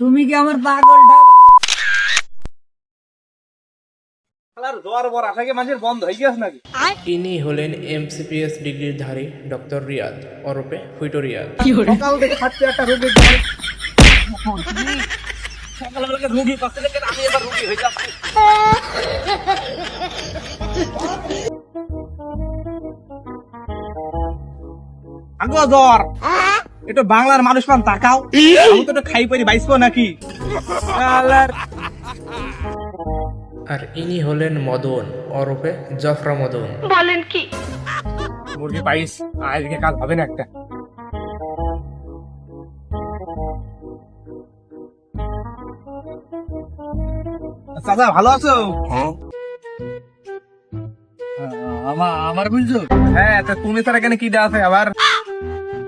তুমি কি আমার পাগল জোয়ার বর আশা কি বন্ধ? হয়ে গেছে নাকি? ইনি হলেন এমসিপিএস ডিগ্রিধারী ডক্টর রিয়াদ ওরফে ফুইটো রিয়াদ সকাল থেকে খাচ্ছে একটা রোগী সকালবেলা রুগী পাচ্ছে আমি এবার রুগী হয়ে যাচ্ছি। আগো জ্বর। এটা বাংলার মানুষ মান তাকাও। আমি তো এটা খাই পারি বাইসবো নাকি? আর ইনি হলেন মদন ওরফে জফরা মদন। বলেন কি? মুরগি পাইস আজকে কাজ হবে না একটা। চাচা ভালো আছো? আমার আমার বুঝছ? হ্যাঁ তা তুমি স্যার এখানে কি দেওয়া আছে আবার?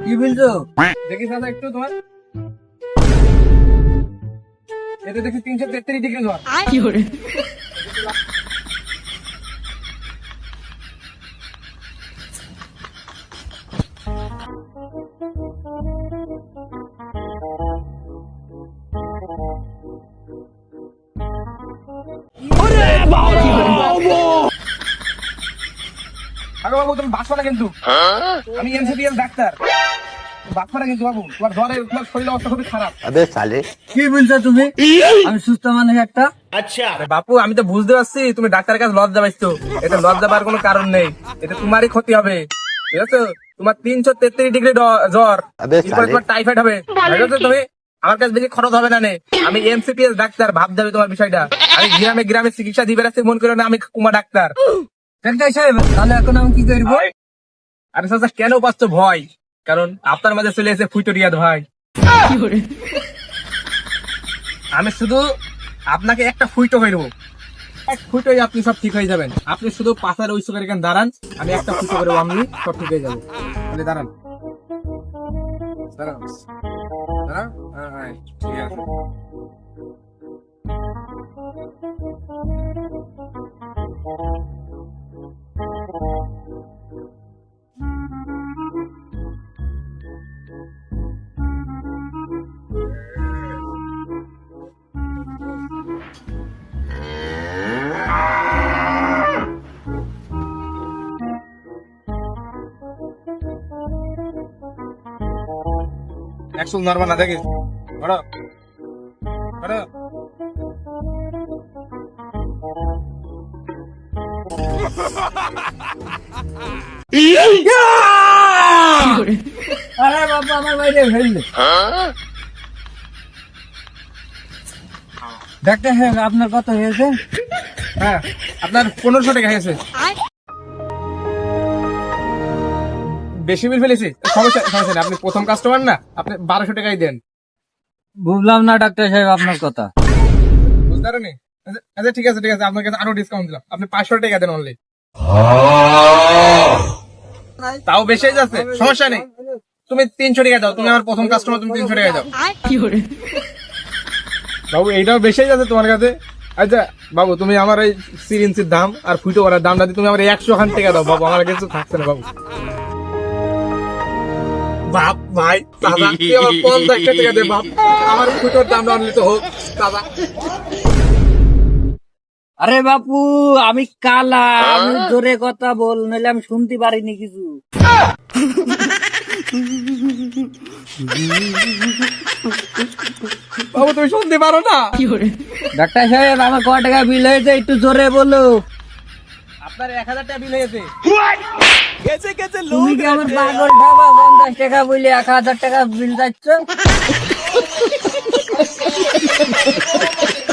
কি বুঝছ দেখি চাচা একটু তোমার। এতে দেখি তিনশো তেত্রিশ ডিগ্রি জ্বর তুমি বাঁচবা না কিন্তু। আমি এনসিপিএল ডাক্তার। কিন্তু বাবু তোমার জ্বরের শরীর অবস্থা খুবই খারাপ। কি বলছো তুমি? আমি সুস্থ মানুষ একটা। আরে বাপু আমি তো বুঝতে পারছি তুমি ডাক্তারের কাছে লজ্জা পাইছো। এটা লজ্জা পাওয়ার কোনো কারণ নেই। এটা তোমারই ক্ষতি হবে। ঠিক আছে তোমার তিনশো তেত্রিশ ডিগ্রি জ্বর। তোমার টাইফয়েড হবে। তুমি? আমার কাছে বেশি খরচ হবে না নে। আমি এমসিপিএস ডাক্তার ভাব হবে তোমার বিষয়টা। আমি গ্রামে গ্রামে চিকিৎসা দিবে রাখতে মন করে না আমি কুমা ডাক্তার। ডাক্তার সাহেব তাহলে এখন আমি কি করব? আরে চাচা কেন পাচ্ছ ভয়? কারণ আপনার মাঝে চলে এসে ফুইটোরিয়াদ ভাই। আমি শুধু আপনাকে একটা ফুইটো হয়ে দেবো ফুটোই আপনি সব ঠিক হয়ে যাবেন। আপনি শুধু পাশার ওই সুখের এখানে দাঁড়ান, আমি একটা ফুটো করে আপনি সব ঠিক হয়ে যাবে। তাহলে দাঁড়ান। দাঁড়ান দাঁড়ান হ্যাঁ হ্যাঁ ঠিক আছে। বাবা আমার বাইরে ফেললে ডাক্তার আপনার কত হয়েছে? হ্যাঁ আপনার পনেরোশো টাকা হয়েছে। বেশি বিল ফেলেছি? সমস্যা সমস্যা নেই। আপনি প্রথম কাস্টমার না আপনি বারোশো টাকাই দেন। বুঝলাম না ডাক্তার সাহেব আপনার কথা। বুঝতে পারেনি আচ্ছা, আচ্ছা ঠিক আছে ঠিক আছে। আপনার কাছে আরও ডিসকাউন্ট দিলাম। আপনি পাঁচশো টাকা দেন অনলি তাও বেশি যাচ্ছে। সমস্যা নেই। তুমি তিনশো টাকা দাও। তুমি আমার প্রথম কাস্টমার তুমি তিনশো টাকা দাও। বাবু এইটাও বেশি যাচ্ছে তোমার কাছে? আচ্ছা বাবু তুমি আমার এই সিরিঞ্চির দাম আর ফুটো করার দামটা দিয়ে তুমি আমার একশো খান টাকা দাও। বাবু আমার কিছু থাকছে না বাবু। বাপ ভাই দাদা তুই আমার পঞ্চাশ টাকা দে বাপ। আমার ফুটোর তো হোক দাদা। আরে বাপু আমি কালা আমি জোরে কথা বল নইলে আমি শুনতে পারিনি কিছু। বাবু তুমি শুনতে পারো না? ডাক্তার সাহেব আমার ক টাকা বিল হয়েছে একটু জোরে বলো। আপনার এক হাজার টাকা বিল হয়েছে। তুমি কি আমার পাগল ঢাবা পঞ্চাশ টাকা বলে এক হাজার টাকা বিল যাচ্ছ?